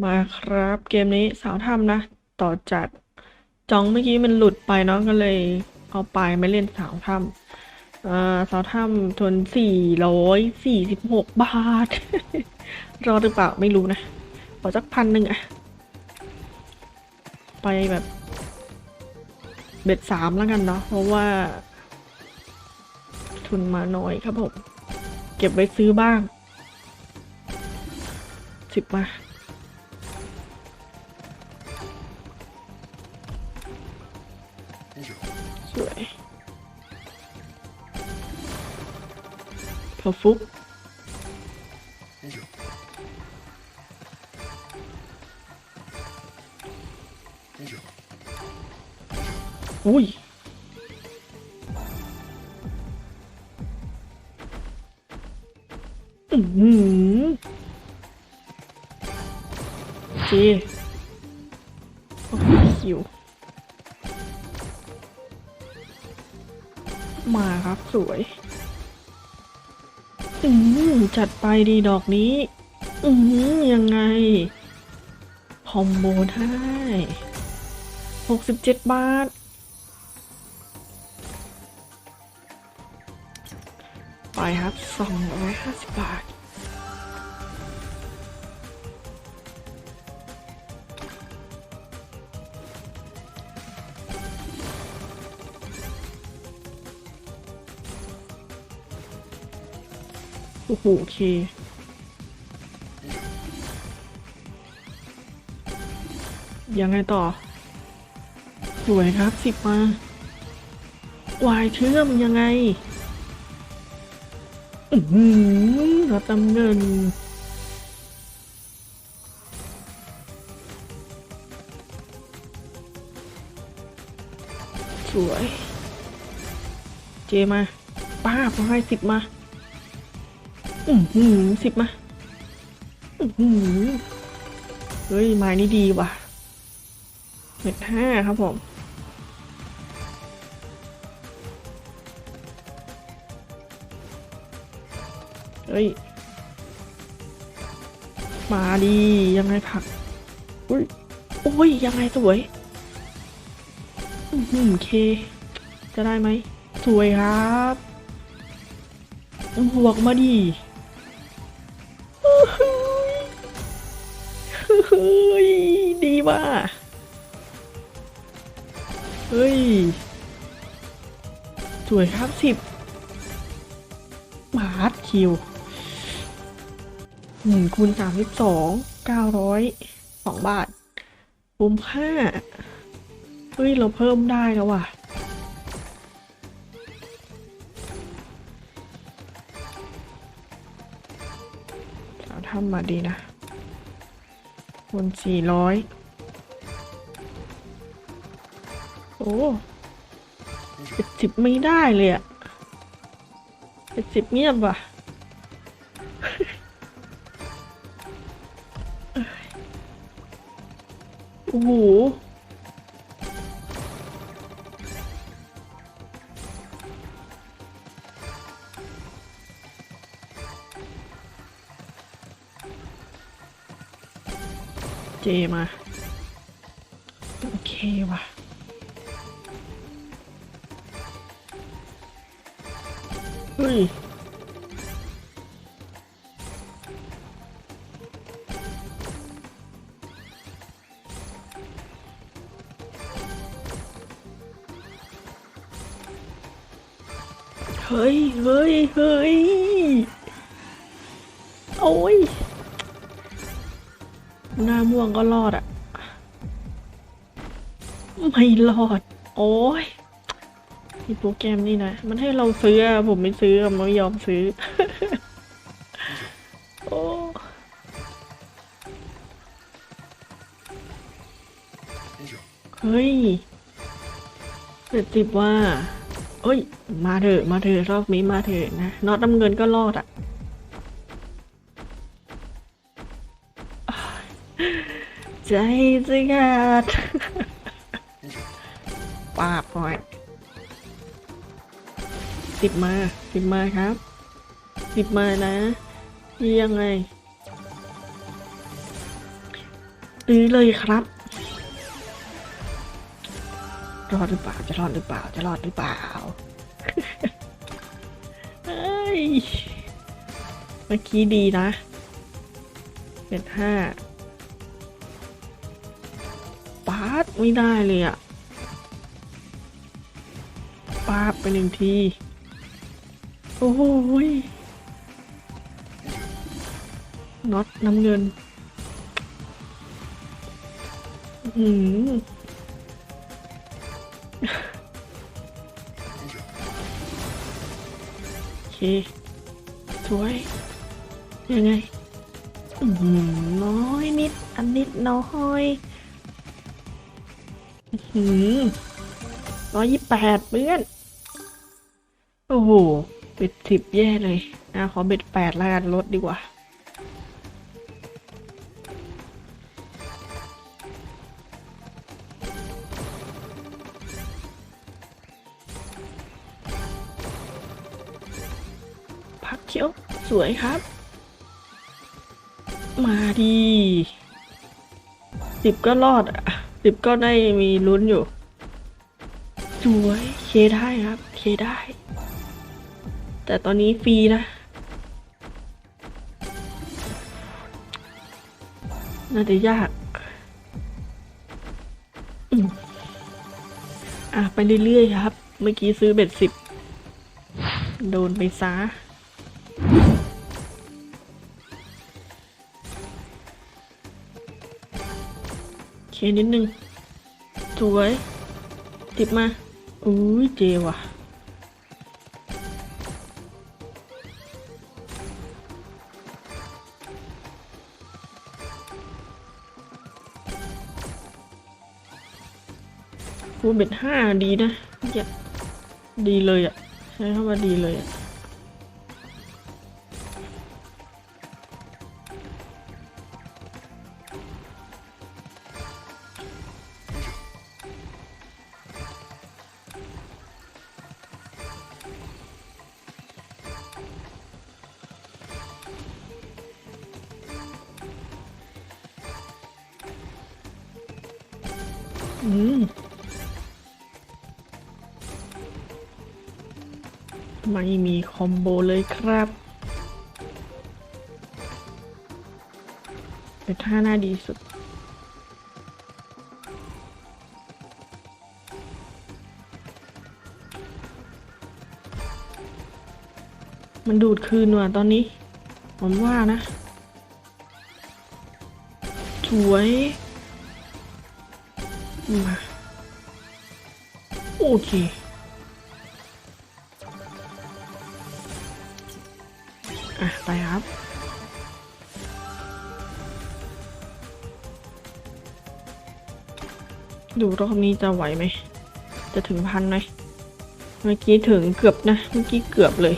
มาครับเกมนี้สาวถ้ำนะ ต่อจากจองเมื่อกี้มันหลุดไปเนาะก็เลยเอาไปไม่เล่นสาวถ้ำอ่าสาวถ้ำทุนสี่ร้อยสี่สิบหกบาท รอหรือเปล่าไม่รู้นะขอสักพันหนึ่งอะไปแบบ เบ็ดสามแล้วกันเนาะเพราะว่า ทุนมาน้อยครับผม เก็บไว้ซื้อบ้างสิบมา สวยพอฟุ สวยอืมจัดไปดีดอกนี้ อืมยังไง คอมโบได้หกสิบเจ็ดบาท ไปครับสองร้อยห้าสิบบาท โอ้โหโอเคยังไงต่อ สวยครับสิบมาวายเชื่อมยังไง อือหือเราตำเงิน สวย เจมา ป้าพอให้สิบมา อือหือสิบมาอือหือเฮ้ยไม้นี่ดีว่ะเม็ดห้าครับผมเฮ้ย มาดียังไงผักอุ้ยโอ้ย ยังไงสวย อือหือโอเค จะได้ไหม สวยครับ บวกมาดี ฮ้ย ดีว่ะเฮ้ย สวยครับสิบบาทคิวหนึ่งคูณสามสิบสองเก้าร้อยสองบาทคุ้มค่าเฮ้ย เราเพิ่มได้แล้วว่ะสาวทำมาดีนะ คูณสี่ร้อยโอ้เจ็ดสิบไม่ได้เลยอะเจ็ดสิบเงียบว่ะโอ้โห มา โอเคว่ะ เฮ้ยเฮ้ย เฮ้ย เฮ้ย โอ้ย ม่วงก็รอดอะไม่รอด โอ้ยนี่โปรแกรมนี่นะ มันให้เราซื้อผมไม่ซื้ออะไม่ยอมซื้อ โอ้เฮ้ยเจ็ดสิบว่าเอ้ย มาเถอะ มาเถอะรอบนี้มาเถอะนะน็อตน้ำเงินก็รอดอะ ใจจะขาดปาบหน่อยสิบมาสิบมาครับสิบมานะยังไงซื้อเลยครับรอดหรือเปล่าจะรอดหรือเปล่าจะรอดหรือเปล่าเฮ้ยเมื่อกี้ดีนะ เป็นห้า ไม่ได้เลยอะป้าไปหนึ่งที โอ้โหยน็อตน้ำเงินอืมโอเค สวย ยังไงอืมน้อยนิด อันนิดน้อย ร้อยยี่แปดเพื่อน โอ้โหเบ็ดสิบแย่เลยอะขอเบ็ดแปดแล้วกันลดดีกว่า พักเขียว สวยครับ มาดีสิบก็รอดอะ สิบก็ได้มีลุ้นอยู่ สวยเคได้ครับ เคได้ แต่ตอนนี้ฟรีนะน่าจะยากอะ ไปเรื่อยๆครับ เมื่อกี้ซื้อเบ็ดสิบ โดนไปซะ เคนิดนึง สวย ติดมา อุ้ยเจว่ะฟูเบ็ดห้าดีนะเหี้ยดีเลยอะ่ะ ใช้คำว่าดีเลยอะ่ะ เลยครับ เป็นท่าหน้าดีสุด มันดูดคืนว่ะตอนนี้ ผมว่านะ สวย มา โอเค ไปครับ ดูรอบนี้จะไหวไหม จะถึงพันไหม เมื่อกี้ถึงเกือบนะ เมื่อกี้เกือบเลย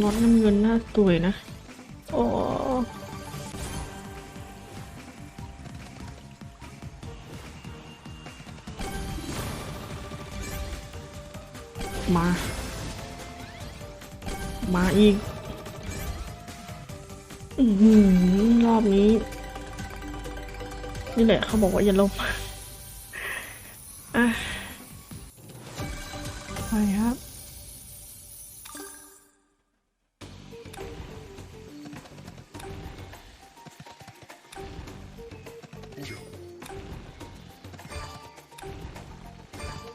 น็อตน้ำเงินหน้าสวยนะ โอ้มา มาอีกอือหือรอบนี้ นี่แหละเขาบอกว่าอย่าลง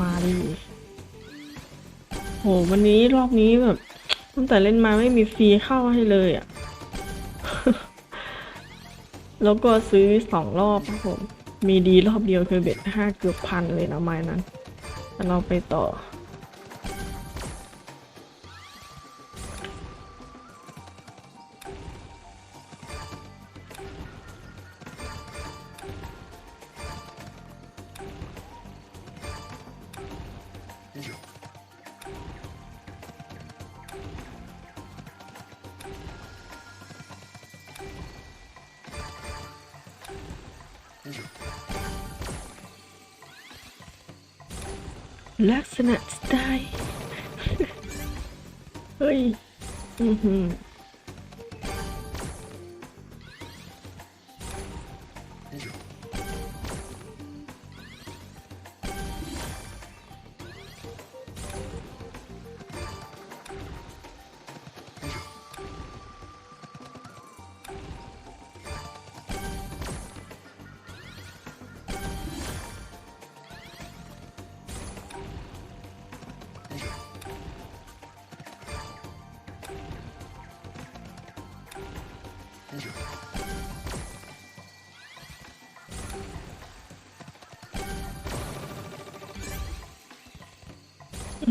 มาดิโหวันนี้รอบนี้แบบตั้งแต่เล่นมาไม่มีฟรีเข้าให้เลยอะ่ะ แล้วก็ซื้อสองรอบครับผม มีดีรอบเดียวคือเบ็ดห้าเกือบพันเลยนะไม้นั้นแต่เราไปต่อ ลักษณะสไตล์ เฮ้ย อือหือ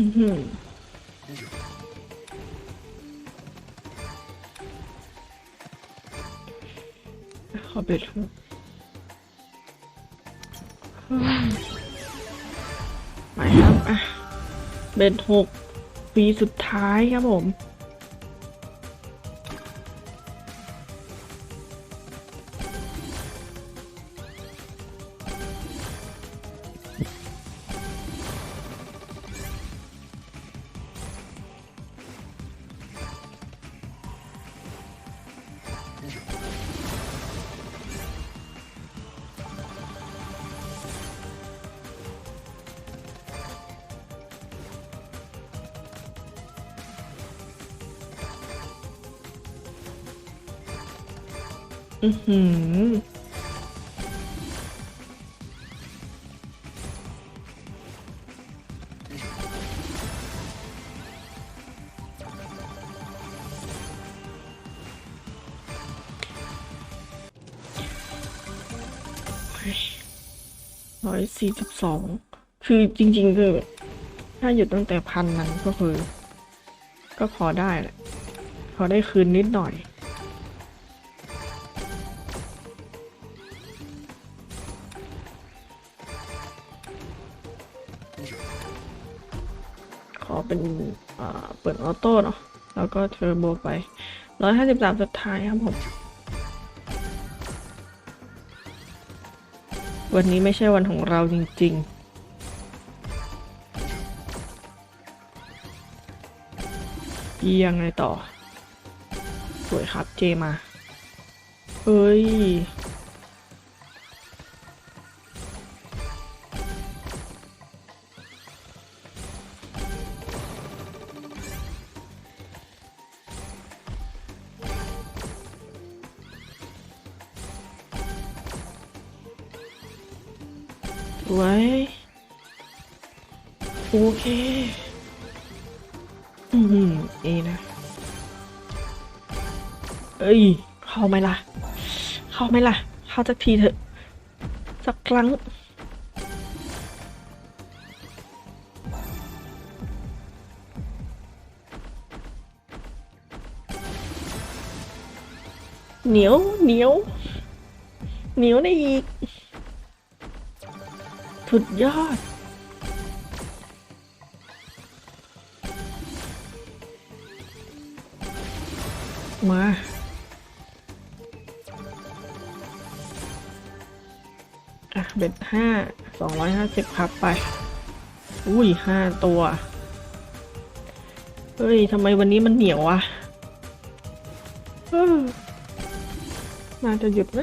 ขอเบ็ดหกไปครับอะเบ็ดหกปีสุดท้ายครับผม อือหือร้อยสี่สิบสอง คือจริง ๆ คือ ถ้าหยุดตั้งแต่พันนั้นก็คือ ก็พอได้แหละ พอได้คืนนิดหน่อย เป็นอ่าเปิดออโต้เนาะแล้วก็เทอร์โบไปร้อยห้าสิบสามสุดท้ายครับผม วันนี้ไม่ใช่วันของเราจริง ๆยังไงต่อ สวยครับเจมา เฮ้ย โอเคอืมเอนะเอ้ย เข้าไหมล่ะ เข้าไหมล่ะ เข้าสักทีเถอะ สักครั้ง เหนียวเหนียวเหนียวได้อีกสุดยอด มาอะเบ็ดห้าสองร้อยห้าสิบครับไป อุ้ยห้าตัว เฮ้ยทำไมวันนี้มันเหนียวอะน่าจะหยุดไหม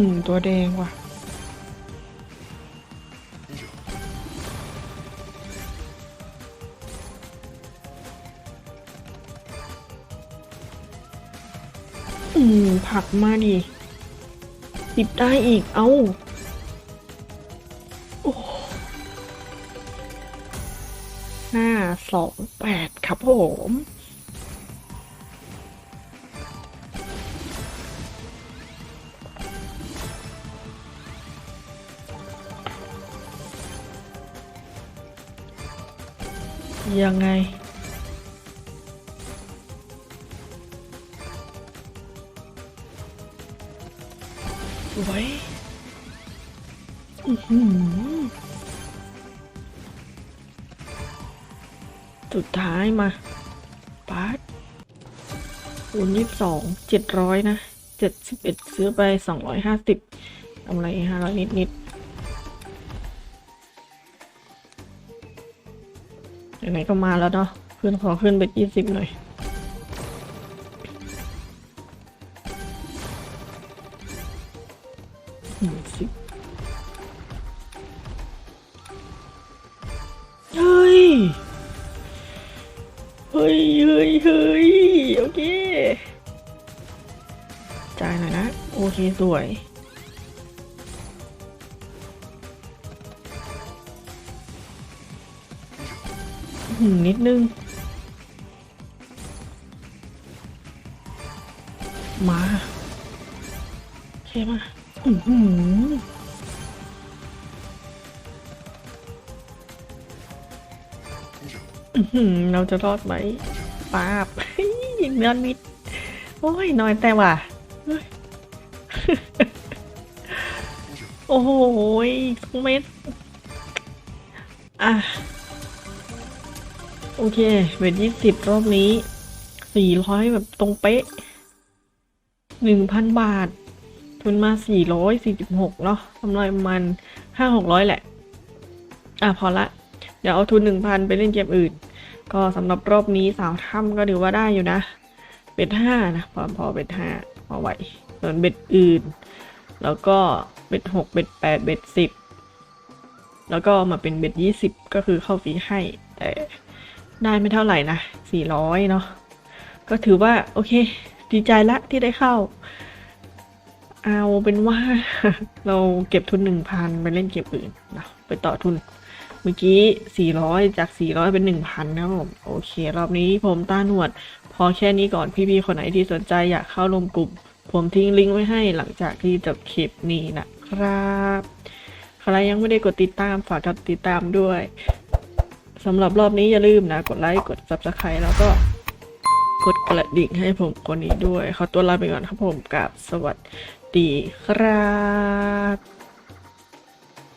อื้อหือตัวแดงว่ะ อืมผลักมาดิติดได้อีก เอ้า โอ้ห้าสองแปดครับผม ยังไง สวยอื้สุดท้ายมาปาร์ตคูณยี่สิบสองเจ็ดร้อยนะเจ็ดสิบเอ็ดซื้อไปสองร้อยห้าสิบกำไรห้าร้อยนิดนิด ไหนๆก็มาแล้วเนาะเพื่อนขอขึ้นไปยี่สิบหน่อยหนึ่งสิบเฮ้ย เฮ้ยเฮ้ยเฮ้ยโอเค จ่ายหน่อยนะ โอเค สวย นิดนึง มาเคมาอือหืออือหือเราจะรอดไหมป้าบเฮ้ยเนื้อมิด โอ้ยน้อยแต่ว่ะ โอ้โหยทุกเม็ด อะ โอเคเวทยี่สิบรอบนี้สี่ร้อยแบบตรงเป๊ะหนึ่งพันบาท ทุนมาสี่ร้อยสี่สิบหกเนาะกำไรประมาณห้าหกร้อยแหละ อะพอละ เดี๋ยวเอาทุนหนึ่งพันไปเล่นเกมอื่น ก็สำหรับรอบนี้สาวถ้ำก็ถือว่าได้อยู่นะ เบ็ดห้านะพอพอเบ็ดห้าพอไหว ส่วนเบ็ดอื่น แล้วก็เบ็ดหกเบ็ดแปดเบ็ดสิบแล้วก็มาเป็นเบ็ดยี่สิบก็คือเข้าฟรีให้แต่ ได้ไม่เท่าไหร่นะสี่ร้อยเนาะก็ถือว่า โอเค ดีใจละที่ได้เข้า เอาเป็นว่า เราเก็บทุนหนึ่งพันไปเล่นเกมอื่นนะไปต่อทุน เมื่อกี้สี่ร้อยจากสี่ร้อยเป็นหนึ่งพันนะผมโอเค รอบนี้ผมต้าหนวด พอแค่นี้ก่อนพี่ๆคนไหนที่สนใจอยากเข้าร่วมกลุ่ม ผมทิ้งลิงก์ไว้ให้หลังจากที่จบคลิปนี้นะครับ ใครยังไม่ได้กดติดตามฝากกดติดตามด้วย สำหรับรอบนี้อย่าลืมนะ กดไลค์ กด subscribe แล้วก็กดกระดิ่งให้ผมคนนี้ด้วย ขอตัวลาไปก่อนครับผมกับสวัสดีครับ